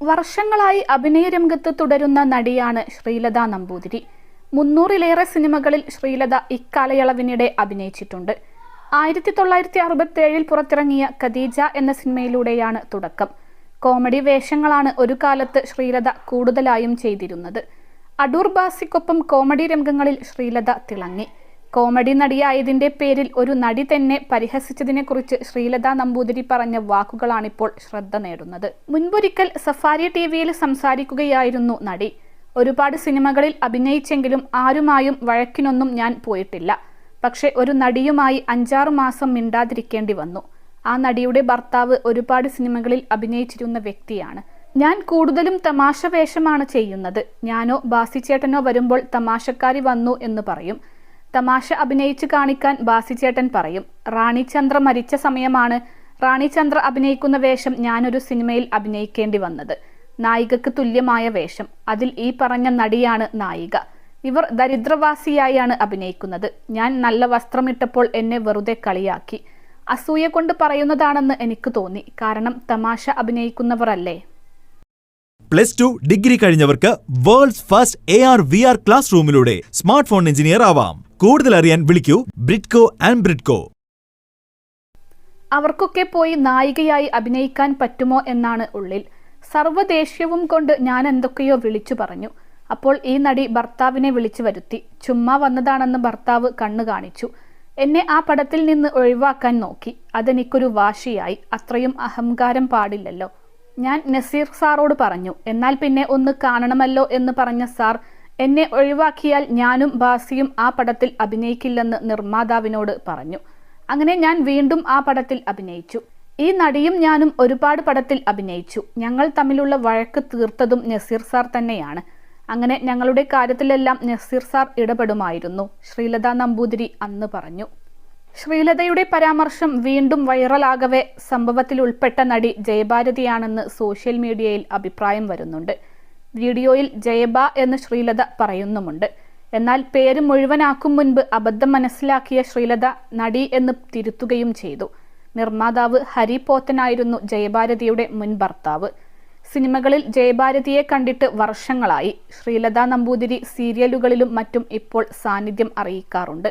വർഷങ്ങളായി അഭിനയ രംഗത്ത് തുടരുന്ന നടിയാണ് ശ്രീലത നമ്പൂതിരി. മുന്നൂറിലേറെ സിനിമകളിൽ ശ്രീലത ഇക്കാലയളവിനിടെ അഭിനയിച്ചിട്ടുണ്ട്. ആയിരത്തി തൊള്ളായിരത്തി അറുപത്തേഴിൽ പുറത്തിറങ്ങിയ ഖദീജ എന്ന സിനിമയിലൂടെയാണ് തുടക്കം. കോമഡി വേഷങ്ങളാണ് ഒരു കാലത്ത് ശ്രീലത കൂടുതലായും ചെയ്തിരുന്നത്. അടൂർ ബാസിക്കൊപ്പം കോമഡി രംഗങ്ങളിൽ ശ്രീലത തിളങ്ങി. കോമഡി നടിയായതിന്റെ പേരിൽ ഒരു നടി തന്നെ പരിഹസിച്ചതിനെക്കുറിച്ച് ശ്രീലത നമ്പൂതിരി പറഞ്ഞ വാക്കുകളാണിപ്പോൾ ശ്രദ്ധ നേടുന്നത്. മുൻപൊരിക്കൽ സഫാരി ടി വിയിൽ സംസാരിക്കുകയായിരുന്നു നടി. ഒരുപാട് സിനിമകളിൽ അഭിനയിച്ചെങ്കിലും ആരുമായും വഴക്കിനൊന്നും ഞാൻ പോയിട്ടില്ല. പക്ഷെ ഒരു നടിയുമായി അഞ്ചാറ് മാസം മിണ്ടാതിരിക്കേണ്ടി വന്നു. ആ നടിയുടെ ഭർത്താവ് ഒരുപാട് സിനിമകളിൽ അഭിനയിച്ചിരുന്ന വ്യക്തിയാണ്. ഞാൻ കൂടുതലും തമാശ വേഷമാണ് ചെയ്യുന്നത്. ഞാനോ ബാസിച്ചേട്ടനോ വരുമ്പോൾ തമാശക്കാരി വന്നു എന്ന് പറയും. തമാശ അഭിനയിച്ച് കാണിക്കാൻ ബാസിച്ചേട്ടൻ പറയും. റാണി ചന്ദ്ര മരിച്ച സമയമാണ് റാണി ചന്ദ്ര അഭിനയിക്കുന്ന വേഷം ഞാനൊരു സിനിമയിൽ അഭിനയിക്കേണ്ടി വന്നത്. നായികക്ക് തുല്യമായ വേഷം. അതിൽ ഈ പറഞ്ഞ നടിയാണ് നായിക. ഇവർ ദരിദ്രവാസിയായാണ് അഭിനയിക്കുന്നത്. ഞാൻ നല്ല വസ്ത്രമിട്ടപ്പോൾ എന്നെ വെറുതെ കളിയാക്കി. അസൂയ കൊണ്ട് പറയുന്നതാണെന്ന് എനിക്ക് തോന്നി. കാരണം തമാശ അഭിനയിക്കുന്നവരല്ലേ? Plus two degree കഴിഞ്ഞവർക്ക് world's first A R V R class റൂമിലൂടെ smart phone engineer ആവാം. കൂടുതൽ അറിയാൻ വിളിക്കൂ ബ്രിഡ്കോ ആൻഡ് ബ്രിഡ്കോ. അവർക്കൊക്കെ പോയി നായികയായി അഭിനയിക്കാൻ പറ്റുമോ എന്നാണ് ഉള്ളിൽ. സർവദേഷ്യവും കൊണ്ട് ഞാൻ എന്തൊക്കെയോ വിളിച്ചു പറഞ്ഞു. അപ്പോൾ ഈ നടി ഭർത്താവിനെ വിളിച്ചു വരുത്തി. ചുമ്മാ വന്നതാണെന്ന് ഭർത്താവ് കണ്ണു കാണിച്ചു. എന്നെ ആ പടത്തിൽ നിന്ന് ഒഴിവാക്കാൻ നോക്കി. അതെനിക്കൊരു വാശിയായി. അത്രയും അഹങ്കാരം പാടില്ലല്ലോ. ഞാൻ നസീർ സാറോട് പറഞ്ഞു. എന്നാൽ പിന്നെ ഒന്ന് കാണണമല്ലോ എന്ന് പറഞ്ഞ സാർ എന്നെ ഒഴിവാക്കിയാൽ ഞാനും ബാസിയും ആ പടത്തിൽ അഭിനയിക്കില്ലെന്ന് നിർമ്മാതാവിനോട് പറഞ്ഞു. അങ്ങനെ ഞാൻ വീണ്ടും ആ പടത്തിൽ അഭിനയിച്ചു. ഈ നടിയും ഞാനും ഒരുപാട് പടത്തിൽ അഭിനയിച്ചു. ഞങ്ങൾ തമ്മിലുള്ള വഴക്ക് തീർത്തതും നസീർ സാർ തന്നെയാണ്. അങ്ങനെ ഞങ്ങളുടെ കാര്യത്തിലെല്ലാം നസീർ സാർ ഇടപെടുമായിരുന്നു ശ്രീലത നമ്പൂതിരി അന്ന് പറഞ്ഞു. ശ്രീലതയുടെ പരാമർശം വീണ്ടും വൈറലാകവേ സംഭവത്തിൽ ഉൾപ്പെട്ട നടി ജയഭാരതിയാണെന്ന് സോഷ്യൽ മീഡിയയിൽ അഭിപ്രായം വരുന്നുണ്ട്. വീഡിയോയിൽ ജയബ എന്ന് ശ്രീലത പറയുന്നുമുണ്ട്. എന്നാൽ പേര് മുഴുവനാക്കും മുൻപ് അബദ്ധം മനസ്സിലാക്കിയ ശ്രീലത നടി എന്ന് തിരുത്തുകയും ചെയ്തു. നിർമ്മാതാവ് ഹരി പോത്തനായിരുന്നു ജയഭാരതിയുടെ മുൻ ഭർത്താവ്. സിനിമകളിൽ ജയഭാരതിയെ കണ്ടിട്ട് വർഷങ്ങളായി. ശ്രീലത നമ്പൂതിരി സീരിയലുകളിലും മറ്റും ഇപ്പോൾ സാന്നിധ്യം അറിയിക്കാറുണ്ട്.